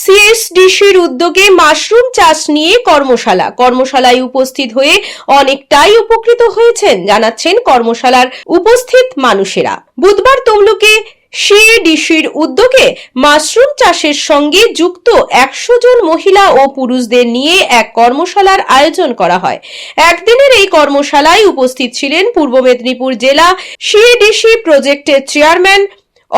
সিএসডিসির উদ্যোগে মাশরুম চাষ নিয়ে কর্মশালা। কর্মশালায় উপস্থিত হয়ে অনেকটাই উপকৃত হয়েছেন, জানাচ্ছেন কর্মশালার উপস্থিত মানুষেরা। বুধবার তমলুকে সিএডিসির উদ্যোগে মাশরুম চাষের সঙ্গে যুক্ত একশো জন মহিলা ও পুরুষদের নিয়ে এক কর্মশালার আয়োজন করা হয়। একদিনের এই কর্মশালায় উপস্থিত ছিলেন পূর্ব মেদিনীপুর জেলা সিএডিসি প্রজেক্টের চেয়ারম্যান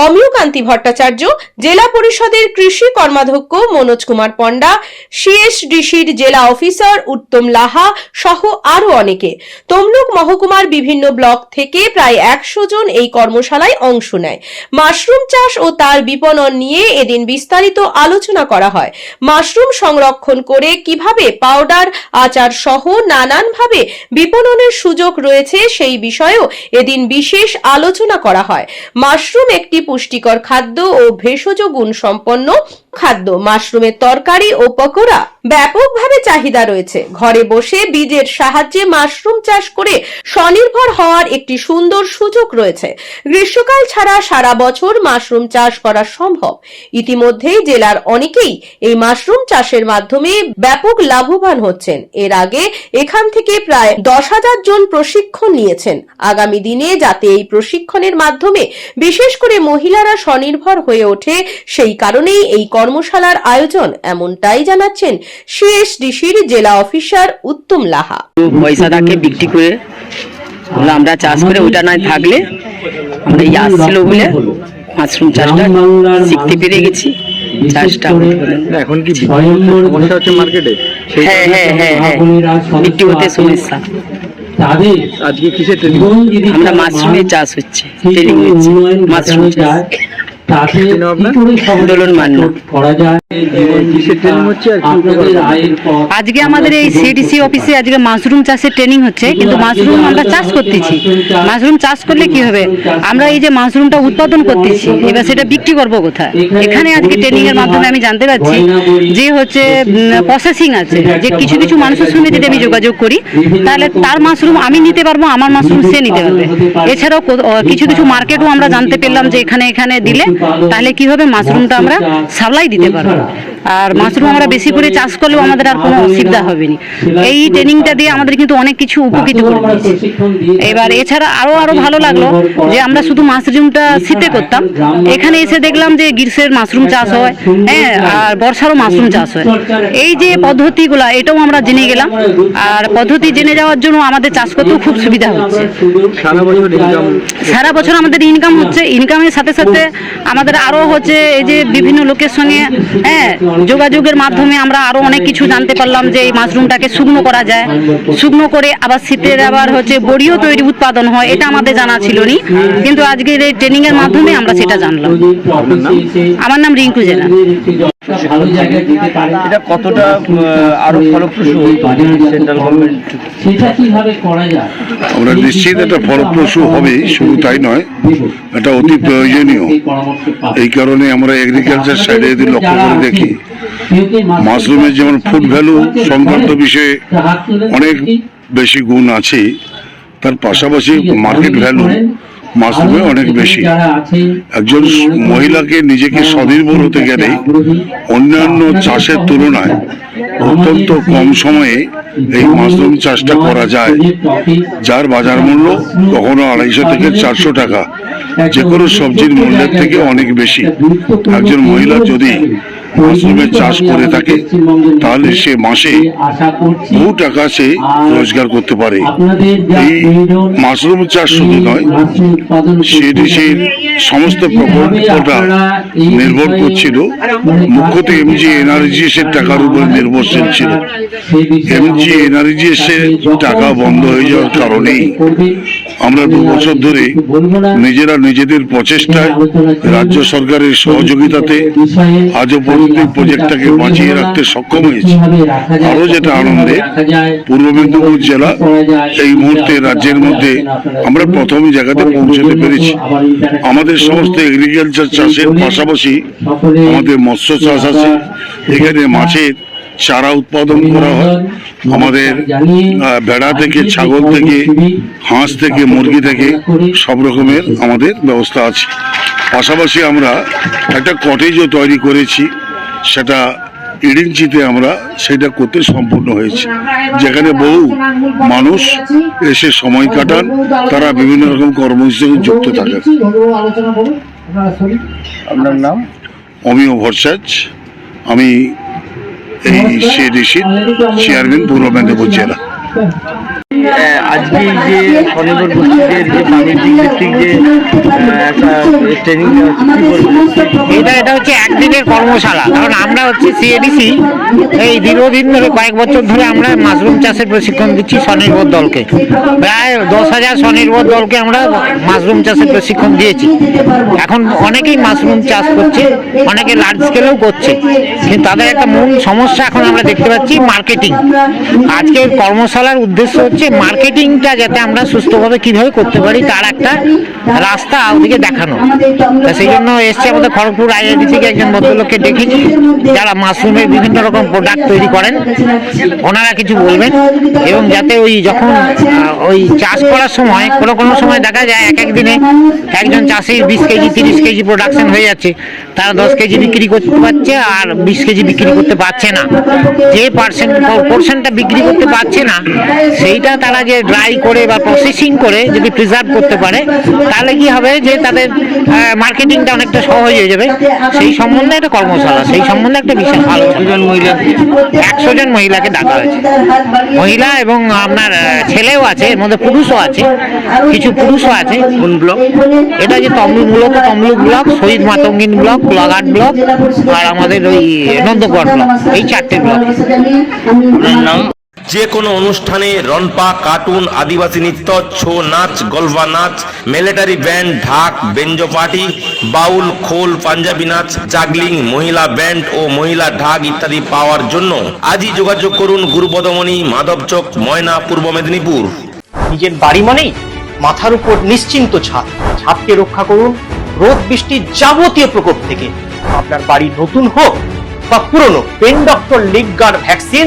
অমিয়কান্তি ভট্টাচার্য, জেলা পরিষদের কৃষি কর্মাধ্যক্ষ মনোজ কুমার পণ্ডা সিএসডিসির জেলা অফিসার উত্তম লাহা সহ আরও অনেকে। তমলুক মহকুমার বিভিন্ন ব্লক থেকে প্রায় একশো জন এই কর্মশালায় অংশ নেয়। মাশরুম চাষ ও তার বিপণন নিয়ে এদিন বিস্তারিত আলোচনা করা হয়। মাশরুম সংরক্ষণ করে কীভাবে পাউডার, আচার সহ নানানভাবে বিপণনের সুযোগ রয়েছে সেই বিষয়েও এদিন বিশেষ আলোচনা করা হয়। মাশরুম একটি পুষ্টিকর খাদ্য ও ভেষজ গুণ সম্পন্ন খাদ্য, মাশরুমের তরকারি ও পকোড়া ব্যাপকভাবে চাহিদা রয়েছে। ঘরে বসে বীজের সাহায্যে মাশরুম চাষ করে স্বনির্ভর হওয়ার একটি সুন্দর সুযোগ রয়েছে। গ্রীষ্মকাল ছাড়া সারা বছর মাশরুম চাষ করা সম্ভব। ইতিমধ্যেই জেলার অনেকেই এই মাশরুম চাষের মাধ্যমে ব্যাপক লাভবান হচ্ছেন। এর আগে এখান থেকে প্রায় দশ হাজার জন প্রশিক্ষণ নিয়েছেন। আগামী দিনে যাতে এই প্রশিক্ষণের মাধ্যমে বিশেষ করে মহিলারা স্বনির্ভর হয়ে ওঠে, সেই কারণেই এই কর্মশালার আয়োজন এমনটাই জানাচ্ছেন সিএসডিসির জেলা অফিসার উত্তম লাহা। পয়সাটাকে বিক্রি করে আমরা চাষ করে ওটা নাই থাকলে আমরা এই আসছিল বলে মাশরুম চাষটা শিখতে পেরে গেছি। চাষটা এখন কি সমস্যা হচ্ছে মার্কেটে? হ্যাঁ হ্যাঁ হ্যাঁ হ্যাঁ। বিক্রি হতে সমস্যা। আজকে কিসের ট্রেনিং আমরা মাশরুমের চাষ হচ্ছে। ট্রেনিং হচ্ছে মাশরুম চাষ। তাতে করে যায়। আজকে আমাদের এই সিডিসি অফিসে আজকে মাশরুম চাষের ট্রেনিং হচ্ছে কিন্তু মাশরুম আমরা চাষ করতেছি। মাশরুম চাষ করলে কি হবে? আমরা এই যে মাশরুমটা উৎপাদন করতেছি এবার সেটা বিক্রি করব কোথায়? এখানে আজকে ট্রেনিং এর মাধ্যমে আমি জানতে পারছি যে হচ্ছে প্রসেসিং আছে যে কিছু কিছু মানুষের সঙ্গে যদি আমি যোগাযোগ করি তাহলে তার মাশরুম আমি নিতে পারব আমার মাশরুম সে নিতে পারবে। এছাড়াও কিছু কিছু মার্কেটও আমরা জানতে পেলাম যে এখানে এখানে দিলে তাহলে কি হবে মাশরুমটা আমরা সাপ্লাই দিতে পারব? আর মাশরুম আমরা বেশি করে চাষ করলেও আমাদের আর কোনো অসুবিধা হবে না। এই ট্রেনিংটা দিয়ে আমাদের কিন্তু অনেক কিছু উপকৃত করে। এবার এছাড়া আরও আরও ভালো লাগল যে আমরা শুধু মাশরুমটা শীতে করতাম। এখানে এসে দেখলাম যে গ্রীষ্মের মাশরুম চাষ হয় হ্যাঁ আর বর্ষারও মাশরুম চাষ হয়। এই যে পদ্ধতিগুলো এটাও আমরা জেনে গেলাম। আর পদ্ধতি জেনে যাওয়ার জন্য আমাদের চাষ করতেও খুব সুবিধা হচ্ছে। সারা বছর ইনকাম সারা বছর আমাদের ইনকাম হচ্ছে। ইনকামের সাথে সাথে আমাদের আরও হচ্ছে এই যে বিভিন্ন লোকের সঙ্গে হ্যাঁ যোগাযোগের মাধ্যমে আমরা আরও অনেক কিছু জানতে পারলাম যে এই মাশরুমটাকে শুকনো করা যায়। শুকনো করে আবার শীতের আবার হচ্ছে বড়িও তৈরি উৎপাদন হয় এটা আমাদের জানা ছিল নি কিন্তু আজকের এই ট্রেনিংয়ের মাধ্যমে আমরা সেটা জানলাম। আমার নাম রিঙ্কু পারে এটা কতটা আরও ফলপ্রসূ হতো সেন্ট্রাল গভর্নমেন্ট সেটা কীভাবে করা যায়? আমরা নিশ্চিত এটা ফলপ্রসূ হবে শুধু তাই নয় এটা অতি প্রয়োজনীয়। এই কারণে আমরা এগ্রিকালচার সাইডে যদি লক্ষ্য করে দেখি মাশরুমের যেমন ফুড ভ্যালু সংক্রান্ত বিষয়ে অনেক বেশি গুণ আছে তার পাশাপাশি মার্কেট ভ্যালু মাশরুমে অনেক বেশি। একজন মহিলাকে নিজেকে স্বনির্ভর হতে গেলে অন্যান্য চাষের তুলনায় অত্যন্ত কম সময়ে এই মাশরুম চাষটা করা যায়। যার বাজার মূল্য কখনো আড়াইশো থেকে চারশো টাকা। যে কোনো সবজির মূল্যের থেকে অনেক বেশি। একজন মহিলা যদি মাশরুমের চাষ করে থাকে তাহলে সে মাসে বহু টাকা সে রোজগার করতে পারে। এই মাশরুম চাষ শুধু নয় করতে সিডিসির সমস্ত প্রকল্পটা নির্ভর করছিল মুখ্যত এমজি এনআরজিএস এর টাকার উপর নির্ভরশীল ছিল। এমজি এনআরজিএস এর টাকা বন্ধ হয়ে যাওয়ার কারণেই আমরা দু বছর ধরে নিজেরা নিজেদের প্রচেষ্টায় রাজ্য সরকারের সহযোগিতাতে আজও পর্যন্ত প্রজেক্টটাকে বাঁচিয়ে রাখতে সক্ষম হয়েছি। আরও যেটা আনন্দে পূর্ব মেদিনীপুর জেলা এই মুহূর্তে রাজ্যের মধ্যে আমরা প্রথম জায়গাতে পৌঁছতে পেরেছি। আমাদের সমস্ত এগ্রিকালচার চাষের পাশাপাশি আমাদের মৎস্য চাষ আছে। এখানে মাছের চারা উৎপাদন করা হয়। আমাদের ভেড়া থেকে ছাগল থেকে হাঁস থেকে মুরগি থেকে সব রকমের আমাদের ব্যবস্থা আছে। পাশাপাশি আমরা একটা কটেজও তৈরি করেছি। সেটা ইডিঞ্চিতে আমরা সেটা করতে সম্পূর্ণ হয়েছে। যেখানে বহু মানুষ এসে সময় কাটান। তারা বিভিন্ন রকম কর্মসূচিতে যুক্ত থাকেন। আপনার নাম? অমিয় ভরসাজ। আমি এই সিএডিসির চেয়ারম্যান পূর্ব মেদিনীপুর জেলা আহ, আজকে যে স্বনির্ভর গোষ্ঠীদের যে বাণিজ্যিক ভিত্তিক যে ট্রেনিং এটা এটা হচ্ছে একদিনের কর্মশালা। কারণ আমরা হচ্ছে সিএডিসি এই দীর্ঘদিন ধরে, কয়েক বছর ধরে আমরা মাশরুম চাষের প্রশিক্ষণ দিচ্ছি স্বনির্ভর দলকে। প্রায় দশ হাজার স্বনির্ভর দলকে আমরা মাশরুম চাষের প্রশিক্ষণ দিয়েছি। এখন অনেকেই মাশরুম চাষ করছে, অনেকে লার্জ স্কেলেও করছে। কিন্তু তাদের একটা মূল সমস্যা এখন আমরা দেখতে পাচ্ছি মার্কেটিং আজকে কর্মশালার উদ্দেশ্য হচ্ছে মার্কেটিংটা যাতে আমরা সুস্থভাবে কীভাবে করতে পারি তার একটা রাস্তা ওদিকে দেখানো। তা সেই জন্য এসছে আমাদের খড়গপুর আইআইডি থেকে একজন ভদ্রলোককে ডেকেছি যারা মাশরুমের বিভিন্ন রকম প্রোডাক্ট তৈরি করেন, ওনারা কিছু বলবেন এবং যাতে ওই যখন ওই চাষ করার সময় কোনো কোনো সময় দেখা যায় এক এক দিনে একজন চাষির বিশ কেজি, তিরিশ কেজি প্রোডাকশন হয়ে যাচ্ছে, তারা দশ কেজি বিক্রি করতে পারছে আর বিশ কেজি বিক্রি করতে পারছে না। যে পার্সেন্ট পোর্শনটা বিক্রি করতে পারছে না, সেইটা তারা যে ড্রাই করে বা প্রসেসিং করে যদি প্রিজার্ভ করতে পারে তাহলে কি হবে যে তাদের মার্কেটিংটা অনেকটা সহজ হয়ে যাবে। সেই সম্বন্ধে একটা কর্মশালা সেই সম্বন্ধে একটা আলোচনা। দুজন মহিলা? একশো জন মহিলাকে ডাকা হয়েছে। মহিলা এবং আপনার ছেলেও আছে এর মধ্যে পুরুষও আছে কিছু পুরুষও আছে। কোন ব্লক? এটা যে তমলুক মূলত Tamluk block Shahid Matangini block Kolaghat block আর আমাদের ওই নন্দগড় ব্লক এই চারটে ব্লক। নাম? যে কোনো অনুষ্ঠানে রনপা কার্টুন, আদিবাসী নৃত্য, ছৌ নাচ গলভা নাচ, মিলিটারি ব্যান্ড, ঢাক, বেঞ্জো পার্টি, বাউল, খোল, পাঞ্জাবি নাচ, জাগলিং, মহিলা ব্যান্ড ও মহিলা ঢাক ইত্যাদি পাওয়ার জন্য আজই যোগাযোগ করুন গুরুপদমণি মাধবচক ময়না, পূর্ব মেদিনীপুর। নিজের বাড়ি মানেই মাথার উপর নিশ্চিন্ত ছাদ। ছাদকে রক্ষা করুন রোদ বৃষ্টির যাবতীয় প্রকোপ থেকে। আপনার বাড়ি নতুন হোক বা পুরনো, pen doctor leak guard vaccine